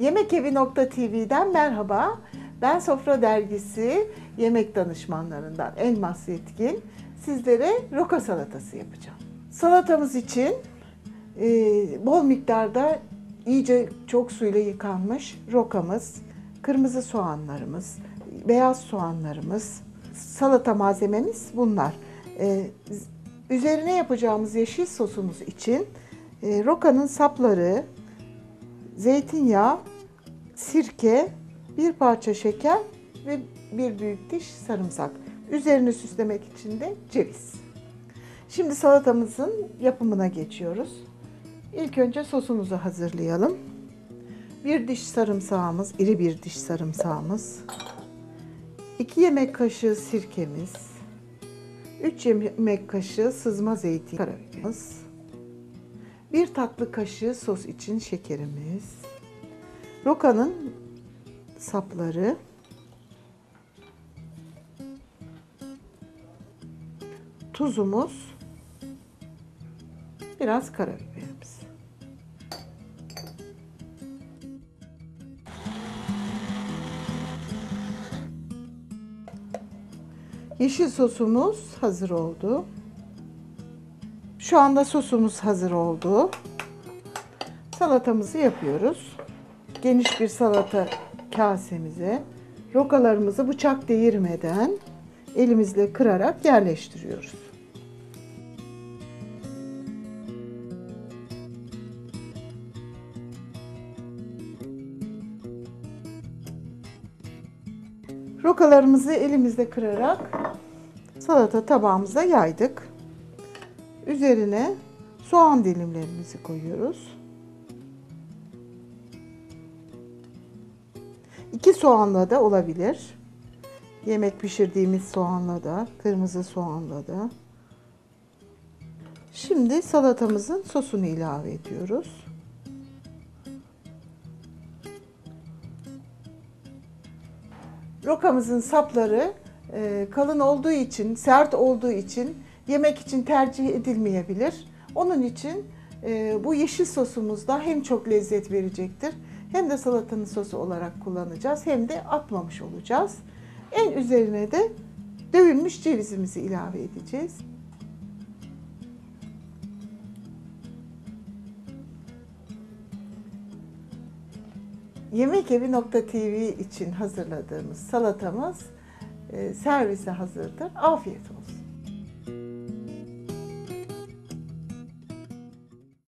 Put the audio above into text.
Yemekevi.tv'den merhaba. Ben Sofra Dergisi yemek danışmanlarından Elmas Yetkin. Sizlere roka salatası yapacağım. Salatamız için e, bol miktarda iyice çok suyla yıkanmış rokamız, kırmızı soğanlarımız, beyaz soğanlarımız, salata malzememiz bunlar. E, üzerine yapacağımız yeşil sosumuz için e, rokanın sapları, zeytinyağı, sirke, bir parça şeker ve bir büyük diş sarımsak. Üzerini süslemek için de ceviz. Şimdi salatamızın yapımına geçiyoruz. İlk önce sosumuzu hazırlayalım. Bir diş sarımsağımız, iri bir diş sarımsağımız. 2 yemek kaşığı sirkemiz. 3 yemek kaşığı sızma zeytin karabiberimiz. 1 tatlı kaşığı sos için şekerimiz. Rokanın sapları. Tuzumuz. Biraz karabiberimiz. Yeşil sosumuz hazır oldu. Şu anda sosumuz hazır oldu. Salatamızı yapıyoruz. Geniş bir salata kasemize rokalarımızı bıçak değirmeden elimizle kırarak yerleştiriyoruz. Rokalarımızı elimizle kırarak salata tabağımıza yaydık. Üzerine soğan dilimlerimizi koyuyoruz. İki soğanla da olabilir. Yemek pişirdiğimiz soğanla da, kırmızı soğanla da. Şimdi salatamızın sosunu ilave ediyoruz. Rokamızın sapları e, kalın olduğu için, sert olduğu için yemek için tercih edilmeyebilir. Onun için e, bu yeşil sosumuzda hem çok lezzet verecektir hem de salatanın sosu olarak kullanacağız hem de atmamış olacağız. En üzerine de dövülmüş cevizimizi ilave edeceğiz. Yemekevi.tv için hazırladığımız salatamız e, servise hazırdır. Afiyet olsun.